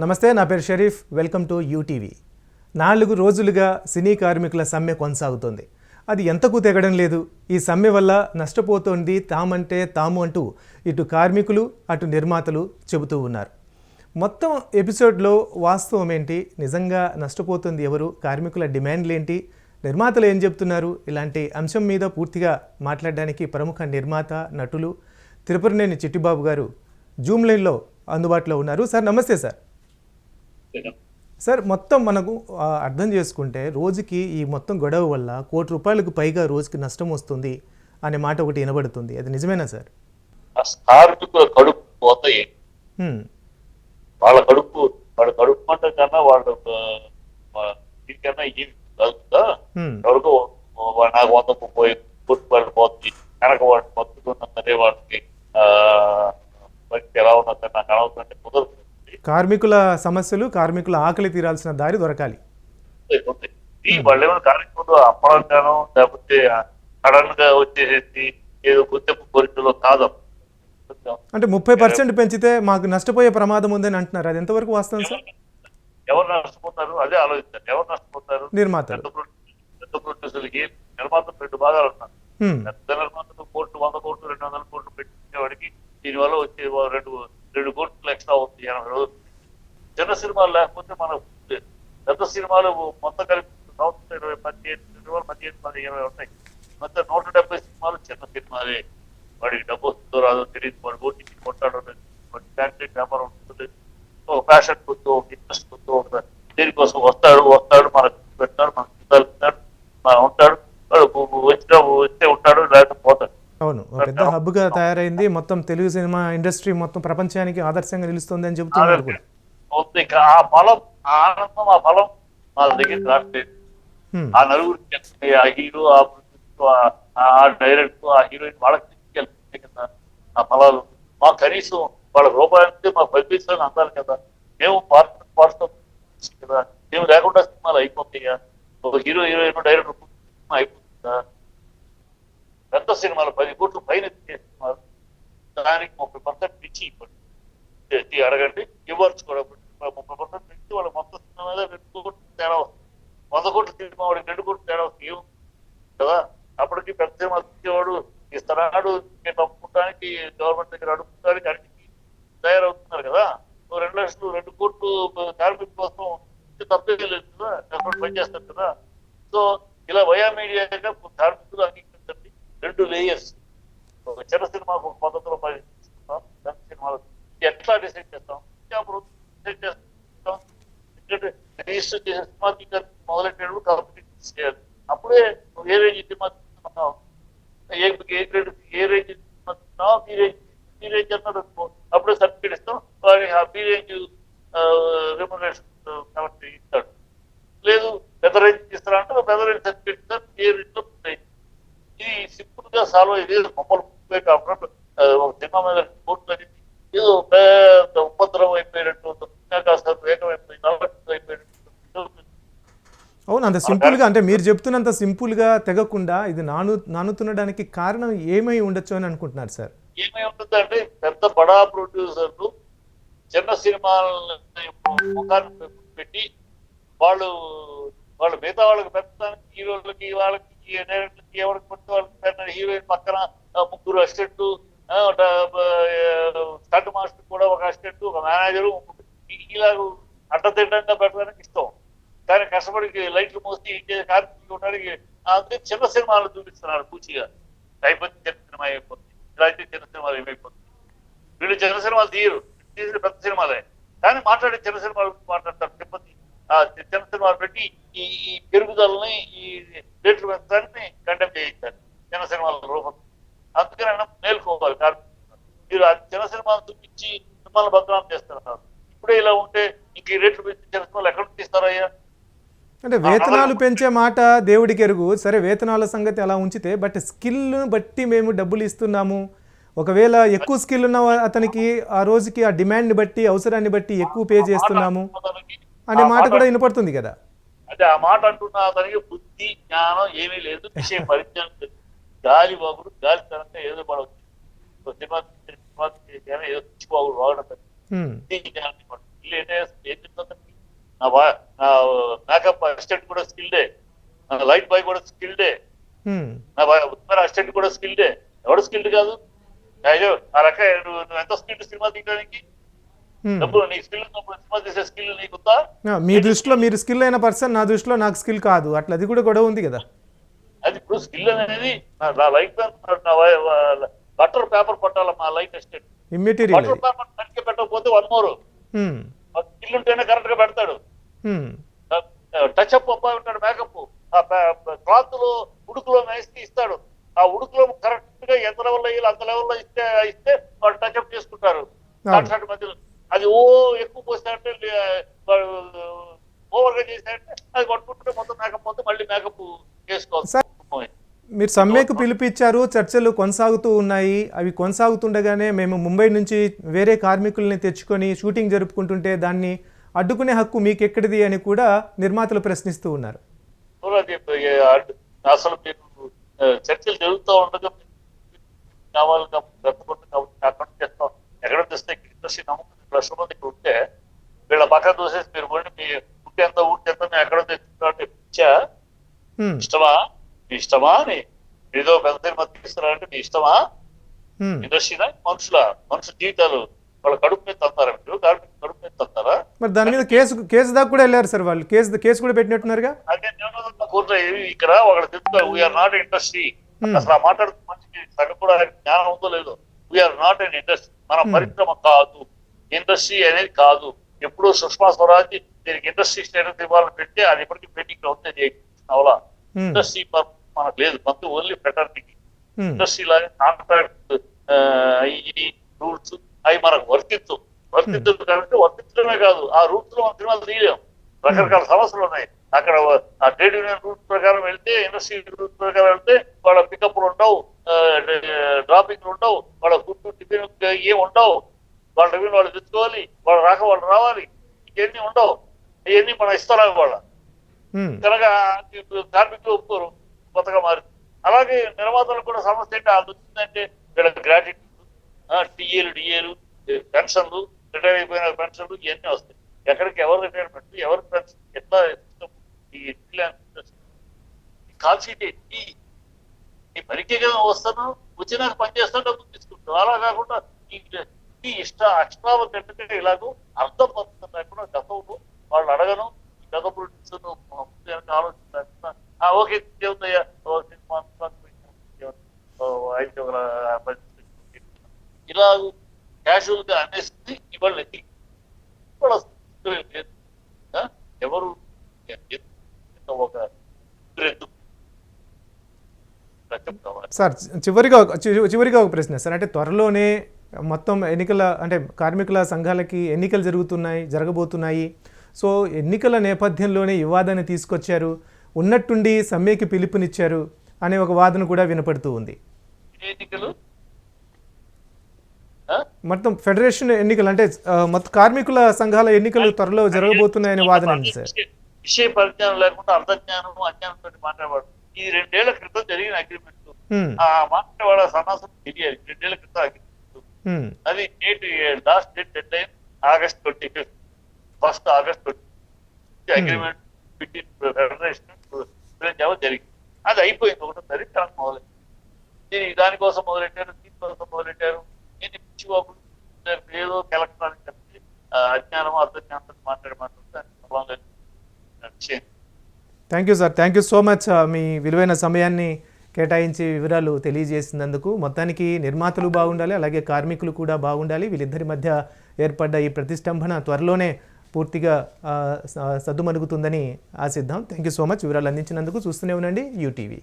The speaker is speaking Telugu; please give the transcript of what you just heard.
నమస్తే నా పేరు షరీఫ్. Welcome to UTV. నాలుగు రోజులుగా సినీ కార్మికుల సమ్మె కొనసాగుతోంది. అది ఎంతకు తెగడం లేదు. ఈ సమ్మె వల్ల నష్టపోతోంది తామంటే తాము అంటూ ఇటు కార్మికులు అటు నిర్మాతలు చెబుతూ ఉన్నారు. మొత్తం ఎపిసోడ్లో వాస్తవం ఏంటి? నిజంగా నష్టపోతుంది ఎవరు? కార్మికుల డిమాండ్లు ఏంటి? నిర్మాతలు ఏం చెప్తున్నారు? ఇలాంటి అంశం మీద పూర్తిగా మాట్లాడడానికి ప్రముఖ నిర్మాత నటులు తిరుపతినేని చిట్టిబాబు గారు జూమ్ లైన్లో అందుబాటులో ఉన్నారు. సార్ నమస్తే సార్. సార్ మొత్తం మనకు అర్థం చేసుకుంటే రోజుకి ఈ మొత్తం గొడవ వల్ల కోటి రూపాయలకు పైగా రోజుకి నష్టం వస్తుంది అనే మాట ఒకటి వినబడుతుంది. అది నిజమేనా సార్? కార్మికుల కడుపు పోతాయి. వాళ్ళ కడుపు వాళ్ళ కడుపు మంట కన్నా వాళ్ళ దీనికన్నా కలుగుతా హ్మ్. ఎవరికో నాకు వంద ముప్పై కోట్లు వాళ్ళు పోతుంది కనుక వాడు బతుకున్నదే వాళ్ళకి ఆ బయటికి ఎలా ఉన్నది నాకు అనవసరం కుదరదు కార్మికుల సమస్యలు కార్మికుల ఆకలి తీరాల్సిన దారి దొరకాలి. వాళ్ళు ఏమైనా కార్యక్రమంలో అమ్మడం గాను లేకపోతే సడన్గా వచ్చేసి ఏదో గుర్తింపు కోరికలో కాదు. అంటే ముప్పై పర్సెంట్ పెంచితే మాకు నష్టపోయే ప్రమాదం ఉందని అంటున్నారు. అది ఎంతవరకు వాస్తవం సార్? ఎవరు నష్టపోతారు? అదే ఆలోచిస్తారు. ఎవరు నష్టపోతారు? పెద్ద ప్రొడ్యూసర్లకి నిర్మాత రెండు భాగాలు ఉన్నారు. పెద్ద నిర్మాతలు కోట్లు వంద కోట్లు రెండు వందల కోట్లు పెట్టించేవాడికి దీనివల్ల వచ్చే రెండు రెండు కోట్లు ఎక్స్ట్రా అవుతుంది ఎనభై రోజులు చిన్న సినిమాలు లేకపోతే మనం పెద్ద సినిమాలు మొత్తం కలిపి సంవత్సరం ఇరవై పదిహేను సినిమాలు పదిహేను పది ఇరవై ఉంటాయి. మొత్తం నూట డెబ్బై సినిమాలు చిన్న సినిమాలే. వాడికి డబ్బు వస్తుందో రాదో తెలియదు. వాడు ఓటీకి కొట్టాడో వాడి ఫ్యాక్టరీ వ్యాపారం ఉంటుంది ఒక ప్యాషన్ గుర్తు ఒక ఇంట్రెస్ట్ కొద్దు ఒక దేనికోసం వస్తాడు వస్తాడు మనకు పెడతాడు మనకు జితాలు ఇస్తాడు మన ఉంటాడు వాడు వచ్చినా వచ్చే ఉంటాడు లేకపోతే పోతాడు అవును ఒక హబ్గా తయారైంది. మొత్తం తెలుగు సినిమా ఇండస్ట్రీ మొత్తం ప్రపంచానికి ఆదర్శంగా నిలుస్తుంది అని చెబుతున్నారు ఆ ఆ ఆనందం ఆ దగ్గర రావట్లేదు. ఆ హీరో ఆ ఆ- ఆ డైరెక్టర్ ఆ హీరోయిన్ వాళ్ళకి కదా ఆ ఫలాలు మా కనీసం వాళ్ళ మా అందాలి కదా. మేము పార్ట్ పార్ట్ కదా. మేము లేకుండా సినిమాలు అయిపోతాయా? ఒక హీరో హీరోయిన్ డైరెక్టర్ సినిమా అయిపోతుందా పెద్ద సినిమాలు పది కోట్లు పైన దానికి ముప్పై పర్సెంట్ పిచ్చి ఇవ్వండి. అడగండి. ఇవ్వచ్చు కూడా. ముప్పై పర్సెంట్ పిచ్చి వాళ్ళ మొత్తం సినిమా మీద రెండు కోట్లు తేడా వస్తుంది. వంద కోట్లు సినిమా వాడికి రెండు కోట్లు తేడా వస్తుంది. ఏం? కదా? అప్పటికి పెద్ద సినిమా తీసేవాడు ఇస్తున్నాడు. నేను పంపుకోవడానికి గవర్నమెంట్ దగ్గర అడుగుతానికి అడిగి తయారవుతున్నారు కదా? ఓ రెండు లక్షలు రెండు కోట్లు కార్మిక కోసం ఇది తప్పే లేదు కదా? గవర్నమెంట్ పనిచేస్తారు కదా? సో ఇలా వయా మీడియాగా కార్మికులు అంగీకరించండి. రెండు లేయర్స్ చిన్న సినిమాకు ఒక పద్ధతిలో పని పెద్ద సినిమాలు ఎట్లా డిసైడ్ చేస్తాం? అప్పుడు డిసైడ్ చేస్తాం. ఎందుకంటే రిజిస్టర్ చేసే సినిమా మొదలెట్టేటప్పుడు కాంపిటీషన్ చేయాలి. అప్పుడే నువ్వు ఏ రేంజ్ సినిమా తీసుకున్నావు? A A grade A range cinema తీసుకున్నావు? బి రేంజ్ బి రేంజ్ అన్నాడు అనుకో, అప్పుడే సర్టిఫికేట్ ఇస్తాం. వాడి ఆ బి రేంజ్ రెమ్యునరేషన్ కాబట్టి ఇస్తాడు. లేదు పెద్ద రేంజ్ తీస్తారా అంటే పెద్ద రేంజ్ సర్టిఫికేట్ ఇస్తారు ఏ రేంజ్లో ఇది సింపుల్గా సాల్వ్ అయ్యేది మమ్మల్ని ఆ, ఒక సినిమా మీద అనేది ఏదో పెద్ద ఉపద్రవం అయిపోయినట్టు కాస్త వేగమైపోయి నల్లటి అయిపోయినట్టు అవును అంత సింపుల్గా అంటే మీరు చెప్తున్నంత సింపుల్గా తెగకుండా ఇది నాను నానుతుండడానికి కారణం ఏమై ఉండొచ్చు అని అనుకుంటున్నారు సార్? ఏమై ఉంటుందంటే పెద్ద బడా ప్రొడ్యూసర్లు చిన్న సినిమాలని ముఖాన్ని పెట్టి వాళ్ళు వాళ్ళు మిగతా వాళ్ళకి పెట్టడానికి హీరోలకి వాళ్ళకి డైరెక్టర్కి ఎవరికి పెడితే వాళ్ళకి హీరోయిన్ పక్కన ముగ్గురు అసిస్టెంట్ స్టంట్ మాస్టర్ కూడా ఒక అసిస్టెంట్ ఒక మేనేజరు ఇలా అడ్డదిడ్డంగా పెట్టడానికి ఇష్టం. కానీ కష్టపడి లైట్లు మోసి ఇచ్చే కార్మికులు ఉండడానికి అందుకే చిన్న సినిమాలు చూపిస్తున్నారు పూచిగా. అయిపోతే చిన్న సినిమా అయిపోతుంది. ఇలా అయితే చిన్న సినిమాలు ఏమైపోతుంది వీళ్ళు చిన్న సినిమాలు తీయరు. తీసిన పెద్ద సినిమాలే. కానీ మాట్లాడే చిన్న సినిమాలు గురించి మాట్లాడతారు. తిరుపతి ఆ చిన్న సినిమాలు పెట్టి ఈ ఈ పెరుగుదలని ఈ రేట్లు పెంచడాన్ని కండెమ్ చేయించారు చిన్న సినిమాల రూపం. అన్నం మేల్కోవాలి. కార్మికులు మీరు చిన్న సినిమాలు చూపించి సినిమాలు బదనాం చేస్తున్నారు. ఇప్పుడే ఇలా ఉంటే ఇంక ఈ రేట్లు పెంచి సినిమాలు ఎక్కడ తీస్తారయ్యా అంటే వేతనాలు పెంచే మాట దేవుడికి ఎరుగు. సరే వేతనాల సంగతి అలా ఉంచితే బట్ స్కిల్ను బట్టి మేము డబ్బులు ఇస్తున్నాము. ఒకవేళ ఎక్కువ స్కిల్ ఉన్న అతనికి ఆ రోజుకి ఆ డిమాండ్ని బట్టి అవసరాన్ని బట్టి ఎక్కువ పే చేస్తున్నాము అనే మాట కూడా వినపడుతుంది కదా. అంటే ఆ మాట అంటున్న అతనికి బుద్ధి జ్ఞానం ఏమీ లేదు. విషయం పరిజ్ఞానం లేదు. గాలి బాగుడు గాలి తరంగా ఏదో పడవచ్చు సినిమా ఏదో నా మేకప్ అసిస్టెంట్ కూడా స్కిల్డే నా లైట్ బాయ్ కూడా స్కిల్డే. నా అసిస్టెంట్ కూడా స్కిల్డే ఎవడు స్కిల్డ్ కాదు? అయ్యో ఆ రక నువ్వు ఎంత స్కిల్డ్ సినిమా తీయడానికి? నీ స్కిల్ సినిమా తీసే స్కిల్ నీకుందా? మీ దృష్టిలో మీరు స్కిల్ అయిన పర్సన్ నా దృష్టిలో నాకు స్కిల్ కాదు. అట్లా అది కూడా గొడవ ఉంది కదా. ఇప్పుడు స్కిల్ అనేది నా- లైఫ్ నా బటర్ పేపర్ పట్టాల మా life immaterial butter paper correct పెట్టకపోతే వన్ మోర్ స్కిల్ ఉంటేనే కరెక్ట్గా పెడతాడు. టచ్ అప్ అబ్బాయి ఉంటాడు మేకప్ క్లాత్లో ఉడుకులో వేసి ఇస్తాడు. ఆ ఉడుకులో కరెక్ట్గా ఎంత లెవెల్ అయ్యాలి అంత లెవెల్లో ఇస్తే ఇస్తే వాళ్ళు టచ్ అప్ చేసుకుంటారు కాంట్రాక్ట్ మధ్యలో. అది ఓ ఎక్కువ పోస్తాడంటే ఓవర్గా చేశాడంటే అది కొట్టుకుంటే మొత్తం మేకప్ మొత్తం మళ్ళీ మేకప్ చేసుకోవాలి మీరు సమ్మెకు పిలిపించారు చర్చలు కొనసాగుతూ ఉన్నాయి. అవి కొనసాగుతుండగానే మేము ముంబై నుంచి వేరే కార్మికుల్ని తెచ్చుకొని షూటింగ్ జరుపుకుంటుంటే దాన్ని అడ్డుకునే హక్కు మీకు ఎక్కడిది అని కూడా నిర్మాతలు ప్రశ్నిస్తూ ఉన్నారు. అసలు మీరు చర్చలు జరుగుతూ ఉండగా కావాలి కాబట్టి రెచ్చగొట్టు కాబట్టి అక్కడ చేస్తాం ఎక్కడ తెస్తే ఇండస్ట్రీ నమ్ముకుని లక్ష మంది ఇక్కడ ఉంటే వీళ్ళ పక్కన చూసేసి మీరు పోయి మీ ఉంటే ఎంత ఊరికి ఎంత మేము ఎక్కడ తెచ్చుకుంటే ఇచ్చా? హ్మ్. ఇష్టమా? మీ ఇష్టమా? అని ఏదో పెద్ద సినిమా తీస్తున్నారంటే మీ ఇష్టమా. ఇండస్ట్రీనా మనుషుల? మనుషుల జీవితాలు వాళ్ళ కడుపు మీద తంతారా మీరు? కార్మిక కడుపు మీద తంతారా? మరి దాని మీద కేసు కేసు దాకా కూడా వెళ్ళారు సార్ వాళ్ళు. కేసు కేసు కూడా పెట్టినట్టున్నారుగా? అదే నేను కోర్టులో ఇక్కడ ఒకటి తెలుసుకో వీఆర్ నాట్ ఇండస్ట్రీ. అసలు ఆ మాట్లాడుతూ మనిషికి సగం కూడా జ్ఞానం ఉందో లేదో. వీఆర్ నాట్ అన్ ఇండస్ట్రీ మన. పరిశ్రమ కాదు. ఇండస్ట్రీ అనేది కాదు. ఎప్పుడో సుష్మా స్వరాజ్ దీనికి ఇండస్ట్రీ స్టేటస్ ఇవ్వాలని పెడితే అది ఇప్పటికీ పెండింగ్ అవుతుంది అవలా. హ్మ్. ఇండస్ట్రీ మనకు లేదు. మనకు ఓన్లీ ఫెటర్నిటీ. ఇండస్ట్రీ లాగా కాంట్రాక్ట్ ఈ రూల్స్ అవి మనకు వర్తించు వర్తించదు కాబట్టి వర్తించడమే కాదు. ఆ రూల్స్లో మన సినిమాలు తీయలేం. రకరకాల సమస్యలు ఉన్నాయి. అక్కడ ఆ ట్రేడ్ యూనియన్ రూల్స్ ప్రకారం వెళ్తే ఇండస్ట్రీ రూల్స్ ప్రకారం వెళ్తే వాళ్ళ పికప్లు ఉండవు. డ్రాపింగ్లు ఉండవు. వాళ్ళ ఫుడ్ టిఫిన్ ఏం ఉండవు. వాళ్ళ టిఫిన్ వాళ్ళు తెచ్చుకోవాలి. వాళ్ళ రాక వాళ్ళు రావాలి. ఇవన్నీ ఉండవు. ఇవన్నీ మనం ఇస్తారా వాళ్ళ. కనుక కార్మికులు ఒప్పుకోరు కొత్తగా మారు అలాగే నిర్మాతలకు కూడా సమస్య ఏంటి? అది వచ్చిందంటే వీళ్ళ గ్రాడ్యుయేట్ టీఏలు డిఏలు పెన్షన్లు రిటైర్ అయిపోయిన పెన్షన్లు ఇవన్నీ వస్తాయి. ఎక్కడికి ఎవరు రిటైర్మెంట్ ఎవరు పెన్షన్? ఎట్లా ఈ కాల్ షీట్ ఏంటి? నీ వస్తాను వచ్చినాక పనిచేస్తాను డబ్బులు తీసుకుంటావు అలా కాకుండా ఈ ఇష్ట అక్షరాల కంటే ఇలాగూ అర్థం పడుతుంది లేకుండా గతంలో వాళ్ళు అడగను ఈ గత ప్రొడ్యూసర్ ఆలోచించకుండా ఆ ఓకే దేవుదయ్యా సినిమా ఐదు ఇలా క్యాజువల్గా అనేసి ఇవాళ ఎత్తి- ఇవాళ లేదు. ఎవరు ఒక ఎందుకు సార్ చివరిగా చివరిగా ఒక ప్రశ్న. సార్ అంటే త్వరలోనే మొత్తం ఎన్నికల అంటే కార్మికుల సంఘాలకి ఎన్నికలు జరుగుతున్నాయి జరగబోతున్నాయి. సో ఎన్నికల నేపథ్యంలోనే ఈ వాదాన్ని తీసుకొచ్చారు. ఉన్నట్టుండి సమ్మెకి పిలుపునిచ్చారు అనే ఒక వాదన కూడా వినపడుతూ ఉంది? మొత్తం ఫెడరేషన్ ఎన్నికలు అంటే మొత్తం కార్మికుల సంఘాల ఎన్నికలు త్వరలో జరగబోతున్నాయనే వాదన ఉంది సార్. విషయ- పరిజ్ఞానం లేకుండా అర్థజ్ఞానం అజ్ఞానంతో మాట్లాడవాడు ఈ రెండేళ్ళ క్రితం జరిగిన అగ్రిమెంట్ ఆ మాట్లాడేవాళ్ళ సన్నాసం తెలియాలి. రెండేళ్ళ క్రితం అగ్రిమెంట్ అది date last date deadline August twenty fifth first August twenty agreement between federation జరిగింది. అది అయిపోయింది ఒకటో తారీఖు దానికి మొదలైంది దీని దానికోసం మొదలెట్టారు దీనికోసం మొదలెట్టారు ఏంటి పిచ్చి బాబులు ఏదో ఆ, అజ్ఞానం అర్థజ్ఞానంతో మాట్లాడి మాట్లాడితే విషయం. Thank you sir thank you so much మీ విలువైన సమయాన్ని కేటాయించి వివరాలు తెలియజేసినందుకు. మొత్తానికి నిర్మాతలు బాగుండాలి అలాగే కార్మికులు కూడా బాగుండాలి. వీళ్ళిద్దరి మధ్య ఏర్పడ్డ ఈ ప్రతిష్టంభన త్వరలోనే పూర్తిగా సద్దుమణుగుతుందని ఆశిద్దాం. థ్యాంక్ యూ సో మచ్ వివరాలు అందించినందుకు చూస్తూనే ఉండండి. యూటీవీ